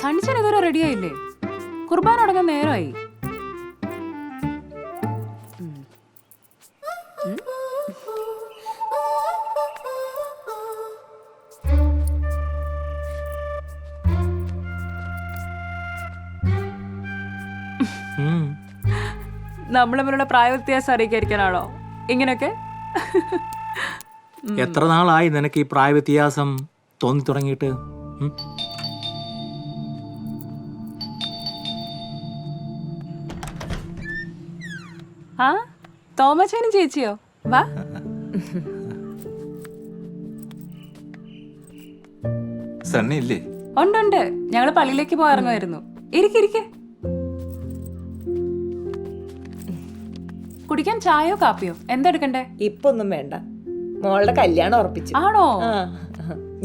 സണ്ണിച്ചൻ ഇതുവരെ റെഡി ആയില്ലേ? കുർബാന അടങ്ങാൻ നേരമായി. നമ്മൾ തമ്മിലുള്ള പ്രായവ്യത്യാസം അറിയിക്കാതിരിക്കാനാണോ? ഇങ്ങനെയൊക്കെ? എത്ര നാളായി നിനക്ക് ഈ പ്രായവ്യത്യാസം തോന്നി തുടങ്ങിയിട്ട് ആ? തോമച്ചനും ചേച്ചിയോ? വാ. സണ്ണി ഇല്ലേ? ഉണ്ടുണ്ട്. ഞങ്ങൾ പള്ളിയിലേക്ക് പോയിറങ്ങുമായിരുന്നു ഇരിക്കിരിക്കെ കുടിക്കാൻ ചായയോ കാപ്പിയോ? എന്തെടുക്കണ്ടേ ഇപ്പൊ ഒന്നും വേണ്ട. മോളുടെ കല്യാണം ഉറപ്പിച്ചു. ആണോ?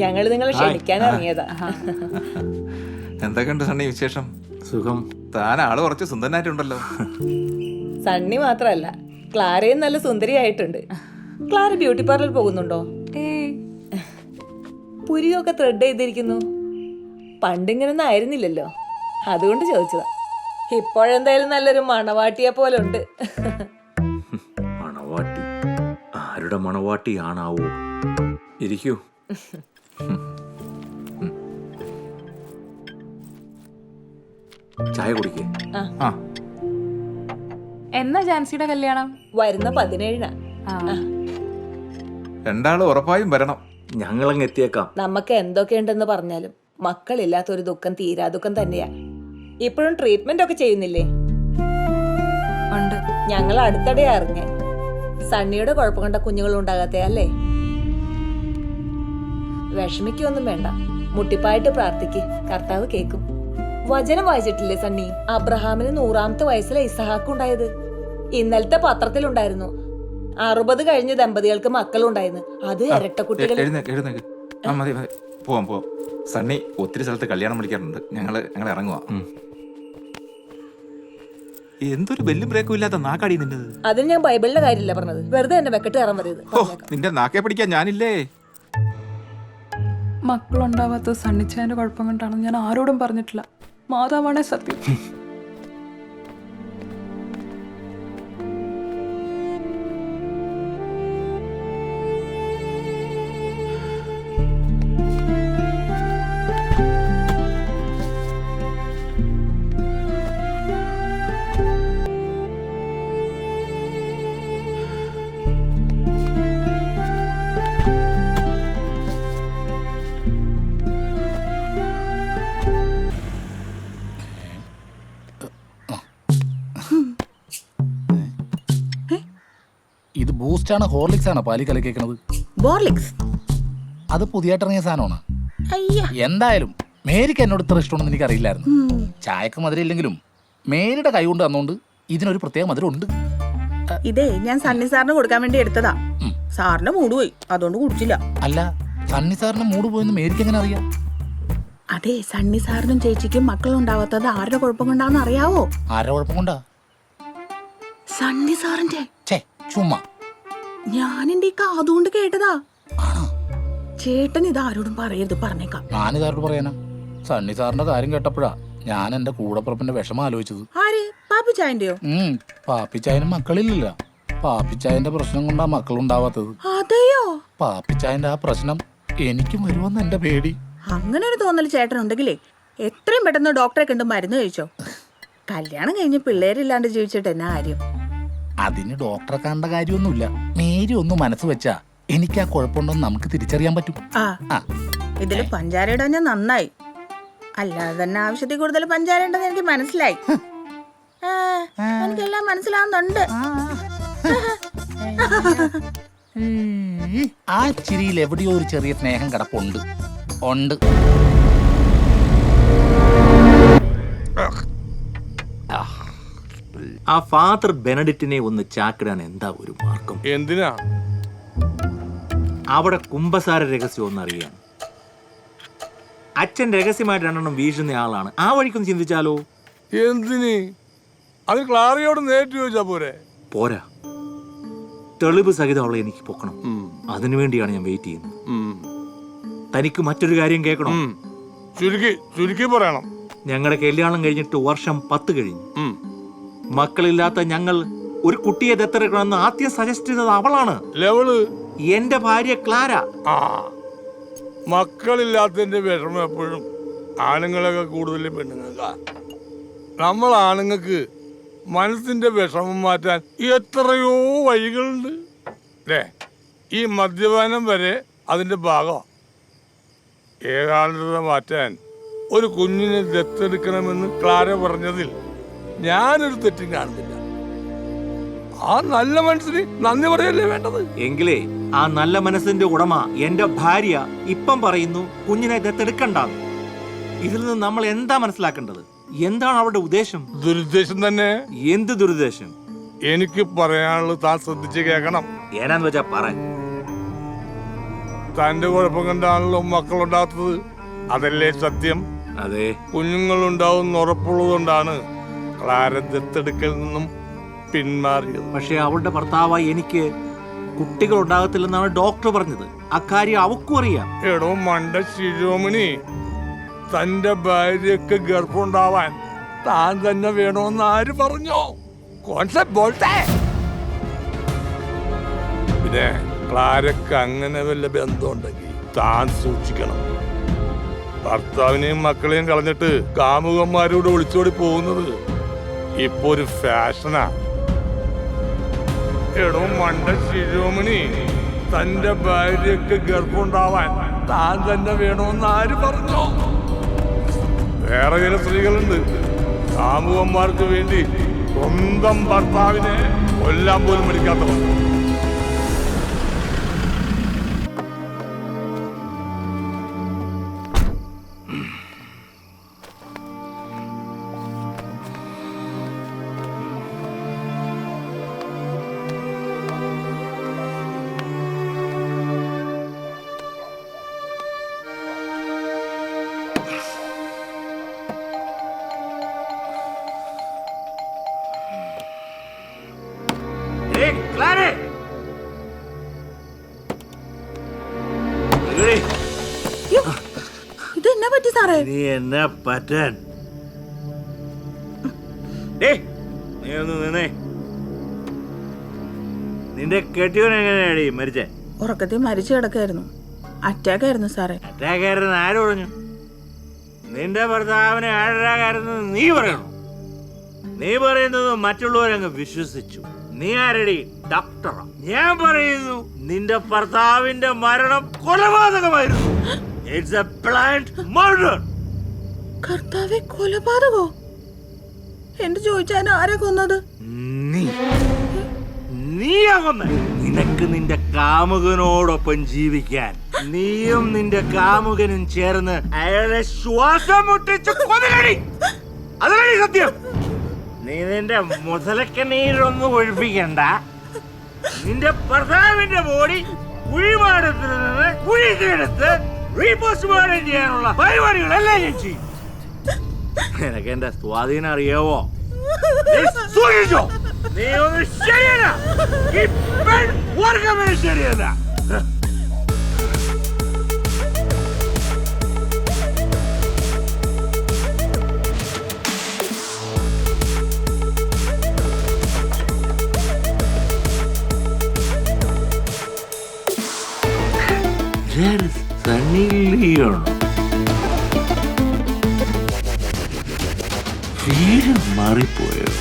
ഞങ്ങൾ നിങ്ങളെ ക്ഷണിക്കാൻ ഇറങ്ങിയതാ. എന്തൊക്കെയുണ്ട് സണ്ണി വിശേഷം? സുഖം. താൻ ആൾ കുറച്ച് സുന്ദരനായിട്ടുണ്ടല്ലോ. സണ്ണി മാത്രല്ല ക്ലാരയും നല്ല സുന്ദരിയായിട്ടുണ്ട്. ക്ലാര ബ്യൂട്ടി പാർലർ പോകുന്നുണ്ടോ? പുരിയൊക്കെ ത്രെഡ് ചെയ്തിരിക്കുന്നു. പണ്ടിങ്ങനൊന്നും ആയിരുന്നില്ലല്ലോ. അതുകൊണ്ട് ചോദിച്ചതാ. ഇപ്പോഴെന്തായാലും നല്ലൊരു മണവാട്ടിയെ പോലെ ഉണ്ട്. മണവാട്ടി? ആരുടെ മണവാട്ടിയാണാവോ? ഇരിക്കൂ. ചായ കുടിക്കേ. ആ. എന്നാ ജാൻസിയുടെ കല്യാണം? വരുന്ന പതിനേഴിനാ. രണ്ടാളും ഉറപ്പായും വരണം. ഞങ്ങളങ്ങ് എത്തിയേക്കാം. നമുക്ക് എന്തൊക്കെയുണ്ടെന്ന് പറഞ്ഞാലും മക്കളില്ലാത്തൊരു ദുഃഖം തീരാ. ദുഃഖം തന്നെയാ. ഇപ്പോഴും ട്രീറ്റ്മെന്റ് ഒക്കെ ചെയ്യുന്നില്ലേ? ഉണ്ട്. ഞങ്ങൾ അടുത്തിടെ അറിഞ്ഞ സണ്ണിയുടെ കുഴപ്പം കണ്ട കുഞ്ഞുങ്ങളും ഉണ്ടാകാത്ത അല്ലേ? വിഷമിക്കൊന്നും വേണ്ട. മുട്ടിപ്പായിട്ട് പ്രാർത്ഥിക്ക്. കർത്താവ് കേക്കും. വചനം വായിച്ചിട്ടില്ലേ സണ്ണി? അബ്രഹാമിന് നൂറാമത്തെ വയസ്സിലെ ഇസഹാക്ക് ഉണ്ടായത്. ഇന്നലത്തെ പത്രത്തിലുണ്ടായിരുന്നു. അറുപത് കഴിഞ്ഞ ദമ്പതികൾക്ക് മക്കളുണ്ടായിരുന്നു. അത് ഇരട്ടക്കുട്ടികൾ ആ മതി മതി. പോവാം പോവാം. സണ്ണി ഒത്തിരി സ്ഥലത്ത് കല്യാണം വിളിക്കാറുണ്ട്. ഞങ്ങൾ ഞങ്ങൾ ഇറങ്ങുക എന്തൊരു ബെല്ലും ബ്രേക്കും ഇല്ലാത്ത നാക്കാടി നിന്റത് അതിന് ഞാൻ ബൈബിളിന്റെ കാര്യമില്ല പറഞ്ഞത്. വെറുതെ എന്നെ വെക്കട്ട് കയറാൻ പറയുന്നത് നിന്റെ നാക്കെ പിടിക്കാൻ ഞാനില്ലേ? മക്കളുണ്ടാവാത്ത സണ്ണിച്ചാന്റെ കുഴപ്പം കൊണ്ടാണെന്ന് ഞാൻ ആരോടും പറഞ്ഞിട്ടില്ല. മാതാവാണേ സത്യം. ബൂസ്റ്റ് ആണ് ഹോർലിക്സ് ആണ് പാലി കലക്കേക്കണത് ബോർലിക്സ് അത് പുതിയതായിട്ടിറങ്ങിയ സാധനമാണ്. അയ്യാ. എന്തായാലും മേരിക്ക് എന്നോട് ഇത്ര ഇഷ്ടമാണെന്ന് എനിക്ക് അറിയില്ലായിരുന്നു ചായക്ക് മധുരം ഇല്ലെങ്കിലും മേരിയുടെ കൈ കൊണ്ട് തന്നോണ്ട് ഇതിനൊരു പ്രത്യേക മധുരം ഉണ്ട്. ഇതേ ഞാൻ സണ്ണി സാറിന് കൊടുക്കാൻ വേണ്ടി എടുത്തതാ. സാറിന്റെ മൂട് പോയി. അതുകൊണ്ട് കുടിച്ചില്ല. അല്ല സണ്ണി സാറിന് മൂട് പോയെന്ന് മേരിക്ക് എങ്ങനെ അറിയാം? അതെ സണ്ണി സാറിനും ചേച്ചിക്കും മക്കളുണ്ടാവാത്തത് ആരുടെ കുഴപ്പം കൊണ്ടാന്ന് അറിയാവോ? ആരുടെ കുഴപ്പം കൊണ്ടാ? സണ്ണി സാറിന്റെ. ചേ ചുമ്മാ. ഞാൻ എന്റെ കാതുകൊണ്ട് കേട്ടതാ. ആണോ? ചേട്ടൻ ഇത് ആരോടും പറയരുത് പറഞ്ഞേക്കാം. ഞാനിതാരോട് പറയാനാ സണ്ണി സാറിന്റെ കാര്യം കേട്ടപ്പോഴാ ഞാൻ എന്റെ കൂടപ്പുറപ്പിന്റെ വിഷമം ആലോചിച്ചത്. ആര്? പാപ്പിച്ചായന്റെയോ ഉം പാപ്പിച്ചായന് മക്കളില്ലല്ല. പാപ്പിച്ചായന്റെ പ്രശ്നം കൊണ്ടാ മക്കളുണ്ടാവാത്തത്. അതെയോ? പാപ്പിച്ചായന്റെ ആ പ്രശ്നം എനിക്കും വരുമെന്ന് എന്റെ പേടി. അങ്ങനെ ഒരു തോന്നൽ ചേട്ടൻ ഉണ്ടെങ്കിലേ എത്രയും പെട്ടെന്ന് ഡോക്ടറെ കണ്ട് മരുന്ന് കഴിച്ചോ. കല്യാണം കഴിഞ്ഞ് പിള്ളേരില്ലാണ്ട് ജീവിച്ചിട്ട് എന്നാ കാര്യം? അതിന് ഡോക്ടറെ കാണേണ്ട കാര്യമൊന്നുമില്ല. മേരി ഒന്ന് മനസ്സ് വെച്ചാ എനിക്ക് ആ കുഴപ്പമുണ്ടെന്ന് നമുക്ക് തിരിച്ചറിയാൻ പറ്റും. ആ. ആ. ഇതിൽ പഞ്ചാര നന്നായി. അല്ലാതെ തന്നെ ആവശ്യത്തിൽ കൂടുതൽ പഞ്ചാര ഉണ്ടെന്ന് എനിക്ക് മനസ്സിലായി. ആ, എനിക്കെല്ലാം മനസ്സിലാവുന്നുണ്ട്. ആ ചിരിയിൽ എവിടെയോ ഒരു ചെറിയ സ്നേഹം കിടപ്പുണ്ട്. ഉണ്ട്. ആ ഫാദർ ബെനഡിറ്റിനെ ഒന്ന് ചാക്കിടാൻ എന്താ ഒരു മാർഗം? എന്തിനാ? അവിടെ കുംഭസാര രഹസ്യം ഒന്നറിയാൻ അച്ഛൻ രഹസ്യമായിട്ട് രണ്ടെണ്ണം വീഴുന്ന ആളാണ്. ആ വഴിക്കൊന്ന് ചിന്തിച്ചാലോ? എന്തിന്? അത് ക്ലാറിയോട് നേരിട്ട് ചോദിച്ചാ പോരെ? പോരാ. തെളിവ് സഹിതം അവളെ എനിക്ക് പൊക്കണം. അതിനുവേണ്ടിയാണ് ഞാൻ വെയിറ്റ് ചെയ്യുന്നത്. തനിക്ക് മറ്റൊരു കാര്യം കേൾക്കണം? ചുരുക്കി ചുരുക്കി പറയണം. ഞങ്ങളുടെ കല്യാണം കഴിഞ്ഞിട്ട് വർഷം പത്ത് കഴിഞ്ഞു. മക്കളില്ലാത്ത ഞങ്ങൾ ഒരു കുട്ടിയെ ദത്തെടുക്കണമെന്ന് ആദ്യം സജസ്റ്റ് ചെയ്തത് അവളാണ്. ലെവൾ. എന്റെ ഭാര്യ ക്ലാര. ആ മക്കളില്ലാത്തതിന്റെ വിഷമം എപ്പോഴും ആണുങ്ങളൊക്കെ കൂടുതൽ പെണ്ണുങ്ങൾക്കാ. നമ്മൾ ആണുങ്ങൾക്ക് മനസ്സിന്റെ വിഷമം മാറ്റാൻ എത്രയോ വഴികളുണ്ട്. അല്ലേ ഈ മദ്യപാനം വരെ അതിന്റെ ഭാഗം ഏകാന്തത മാറ്റാൻ ഒരു കുഞ്ഞിനെ ദത്തെടുക്കണമെന്ന് ക്ലാര പറഞ്ഞതിൽ ഞാനൊരു തെറ്റും കാണുന്നില്ല. ആ നല്ല മനസ്സിന് നന്ദി പറയല്ലേ വേണ്ടത്? എങ്കിലേ ആ നല്ല മനസ്സിന്റെ ഉടമ എന്റെ ഭാര്യ ഇപ്പം പറയുന്നു കുഞ്ഞിനെ ദത്തെടുക്കണ്ട. ഇതിൽ നിന്ന് നമ്മൾ എന്താ മനസ്സിലാക്കേണ്ടത്? എന്താണ് അവരുടെ ഉദ്ദേശം? ദുരുദ്ദേശം തന്നെ. എന്ത് ദുരുദ്ദേശം? എനിക്ക് പറയാനുള്ളത് താൻ ശ്രദ്ധിച്ച് കേൾക്കണം. ഏനാന്ന് വെച്ചാ പറ. തന്റെ കുഴപ്പം കണ്ടാണല്ലോ മക്കളുണ്ടാത്തത്. അതല്ലേ സത്യം? അതെ. കുഞ്ഞുങ്ങൾ ഉണ്ടാവും ഉറപ്പുള്ളതുകൊണ്ടാണ് ക്ലാര ദത്തെടുക്കൽ നിന്നും പിന്മാറിയത്. പക്ഷേ അവളുടെ ഭർത്താവായി എനിക്ക് കുട്ടികൾ ഉണ്ടാകത്തില്ലെന്നാണ് ഡോക്ടർ പറഞ്ഞത്. അക്കാര്യം അവക്കും അറിയാം. എടോ മണ്ട ശിരോമണി തന്റെ ഭാര്യക്ക് ഗർഭമുണ്ടാവാൻ താൻ തന്നെ വേണോന്ന് ആര് പറഞ്ഞോ? കോൺസെപ്റ്റ് ബോൾട്ടേ. പിന്നെ ക്ലാരക്ക് അങ്ങനെ വല്ല ബന്ധമുണ്ടെങ്കിൽ താൻ സൂക്ഷിക്കണം. ഭർത്താവിനെയും മക്കളെയും കളഞ്ഞിട്ട് കാമുകന്മാരോട് ഒളിച്ചോടി പോകുന്നത് ഇപ്പൊ ഒരു ഫാഷനാ. എടോ മണ്ട ശിരോമണി തന്റെ ഭാര്യക്ക് ഗർഭമുണ്ടാവാൻ താൻ തന്നെ വേണമെന്ന് ആര് പറഞ്ഞോ? വേറെ ചില സ്ത്രീകളുണ്ട്. കാമുകന്മാർക്ക് വേണ്ടി സ്വന്തം ഭർത്താവിനെ കൊല്ലാൻ പോലും മടിക്കാത്തവർ. ഇത് എന്നാ പറ്റി സാറേ? നീ എന്നാ പറ്റാൻ? നീ ഒന്ന് നിന്നേ. നിന്റെ കെട്ടിയവൻ എങ്ങനെയാടി മരിച്ചേ? ഉറക്കത്തിൽ മരിച്ചു കിടക്കായിരുന്നു. അറ്റാക്ക് ആയിരുന്നു സാറേ. അറ്റാക്കാരൻ ആര് പറഞ്ഞു? നിന്റെ ഭർത്താവിനെ ആരാകാരെന്ന് നീ പറയണു? നീ പറയുന്നത് മറ്റുള്ളവരങ്ങ് വിശ്വസിച്ചു. നീ ആരടി? ഡോക്ടറാ. ഞാൻ പറയുന്നു നിന്റെ ഭർത്താവിന്റെ മരണം കൊലപാതകമായിരുന്നു. ഇറ്റ്സ് എ പ്ലാന്റ് മർഡർ കർത്താവെ കൊലപാതകോ? എന്റെ ചോദിച്ചാൽ ആരാ കൊന്നത്? നീ. നീയാകുന്ന നിനക്ക് നിന്റെ കാമുകനോടൊപ്പം ജീവിക്കാൻ നീയും നിന്റെ കാമുകനും ചേർന്ന് അയാളെ ശ്വാസം മുട്ടിച്ച് കൊതിലടി അതിലടി സത്യം. നീ നിന്റെ മുതലക്കണ്ണീരൊന്നും ഒഴിപ്പിക്കണ്ട. നിന്റെ ഭർത്താവിന്റെ ബോഡി കുഴിമാടത്തിൽ നിന്ന് കുഴിക്കെടുത്ത് റീപോസ്റ്റ്മോർട്ടം ചെയ്യാനുള്ള പരിപാടികളെല്ലാം ചെയ്യും. നിനക്ക് എന്റെ സ്വാധീനം അറിയാവോ? നീ ഒന്ന് ശരിയല്ല ശരിയല്ല സണ്ണി ലിയോൺ വീട് മാറിപ്പോയോ?